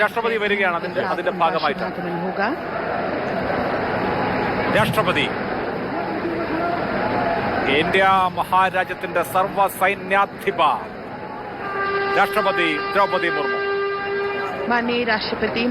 രാഷ്ട്രപതി വരികയാണ് അതിന്റെ അതിന്റെ ഭാഗമായിട്ട്. രാഷ്ട്രപതി. ഇന്ത്യ മഹാരാജ്യത്തിന്റെ സർവ സൈന്യാധിപ രാഷ്ട്രപതി ദ്രൗപദി മുർമു. രാഷ്ട്രപതി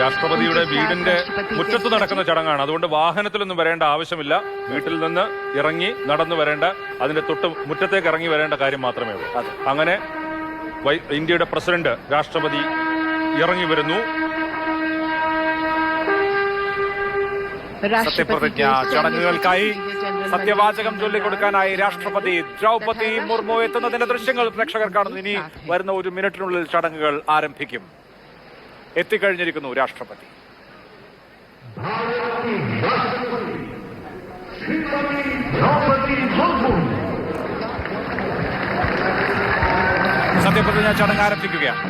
രാഷ്ട്രപതിയുടെ വീടിന്റെ മുറ്റത്ത് നടക്കുന്ന ചടങ്ങാണ്. അതുകൊണ്ട് വാഹനത്തിലൊന്നും വരേണ്ട ആവശ്യമില്ല. വീട്ടിൽ നിന്ന് ഇറങ്ങി നടന്നു വരേണ്ട അതിന്റെ തൊട്ട് മുറ്റത്തേക്ക് ഇറങ്ങി വരേണ്ട കാര്യം മാത്രമേ ഉള്ളൂ. അങ്ങനെ ഇന്ത്യയുടെ പ്രസിഡന്റ് രാഷ്ട്രപതി ഇറങ്ങി വരുന്നു. സത്യപ്രതിജ്ഞ ചടങ്ങുകൾക്കായി സത്യവാചകം ചൊല്ലിക്കൊടുക്കാനായി രാഷ്ട്രപതി ദ്രൗപതി മുർമു എത്തുന്നതിന്റെ ദൃശ്യങ്ങൾ പ്രേക്ഷകർ കാണുന്നു. ഇനി വരുന്ന ഒരു മിനിറ്റിനുള്ളിൽ ചടങ്ങുകൾ ആരംഭിക്കും. എത്തിക്കഴിഞ്ഞിരിക്കുന്നു രാഷ്ട്രപതി. ദ്രൗപതി സത്യപ്രതിജ്ഞ ചടങ്ങ് ആരംഭിക്കുകയാണ്.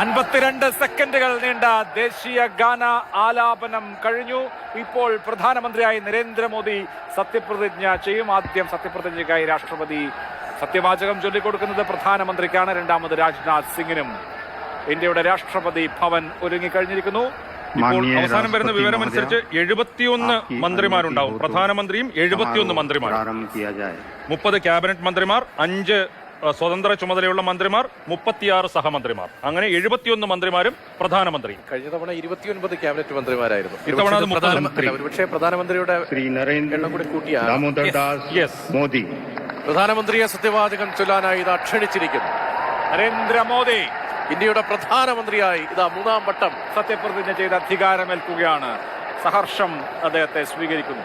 അൻപത്തിരണ്ട് സെക്കൻഡുകൾ നീണ്ട ദേശീയ ഗാന ആലാപനം കഴിഞ്ഞു. ഇപ്പോൾ പ്രധാനമന്ത്രിയായി നരേന്ദ്രമോദി സത്യപ്രതിജ്ഞ ചെയ്യും. ആദ്യം സത്യപ്രതിജ്ഞയ്ക്കായി രാഷ്ട്രപതി സത്യവാചകം ചൊല്ലിക്കൊടുക്കുന്നത് പ്രധാനമന്ത്രിക്കാണ്. രണ്ടാമത് രാജ്നാഥ് സിംഗിനും ഇന്ത്യയുടെ രാഷ്ട്രപതി ഭവൻ ഒരുങ്ങിക്കഴിഞ്ഞിരിക്കുന്നു. അവസാനം വരുന്ന വിവരമനുസരിച്ച് എഴുപത്തിയൊന്ന് മന്ത്രിമാരുണ്ടാവും. പ്രധാനമന്ത്രിയും എഴുപത്തിയൊന്ന് മന്ത്രിമാരും. മുപ്പത് ക്യാബിനറ്റ് മന്ത്രിമാർ അഞ്ച് സ്വതന്ത്ര ചുമതലയുള്ള മന്ത്രിമാർ മുപ്പത്തിയാറ് സഹമന്ത്രിമാർ. അങ്ങനെ എഴുപത്തിയൊന്ന് മന്ത്രിമാരും പ്രധാനമന്ത്രി കഴിഞ്ഞ തവണ ഇരുപത്തിയൊൻപത് ക്യാബിനറ്റ് മന്ത്രിമാരായിരുന്നു. ഇത്തവണ അത് പ്രധാനമന്ത്രിയുടെ ശ്രീ നരേന്ദ്ര കൂടി കൂട്ടിയ മോദി. പ്രധാനമന്ത്രിയെ സത്യവാചകം ചൊല്ലാനായി ഇത് അക്ഷണിച്ചിരിക്കുന്നു നരേന്ദ്രമോദി. ഇന്ത്യയുടെ പ്രധാനമന്ത്രിയായി ഇതാ മൂന്നാം വട്ടം സത്യപ്രതിജ്ഞ ചെയ്ത് അധികാരമേൽക്കുകയാണ്. സഹർഷം അദ്ദേഹത്തെ സ്വീകരിക്കുന്നു.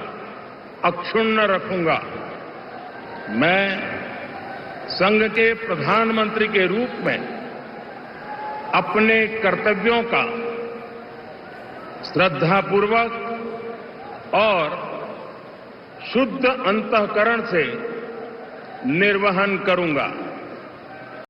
अक्षुण्ण रखूँगा। मैं संघ के प्रधानमंत्री के रूप में अपने कर्तव्यों का श्रद्धापूर्वक और शुद्ध अंतकरण से निर्वहन करूँगा।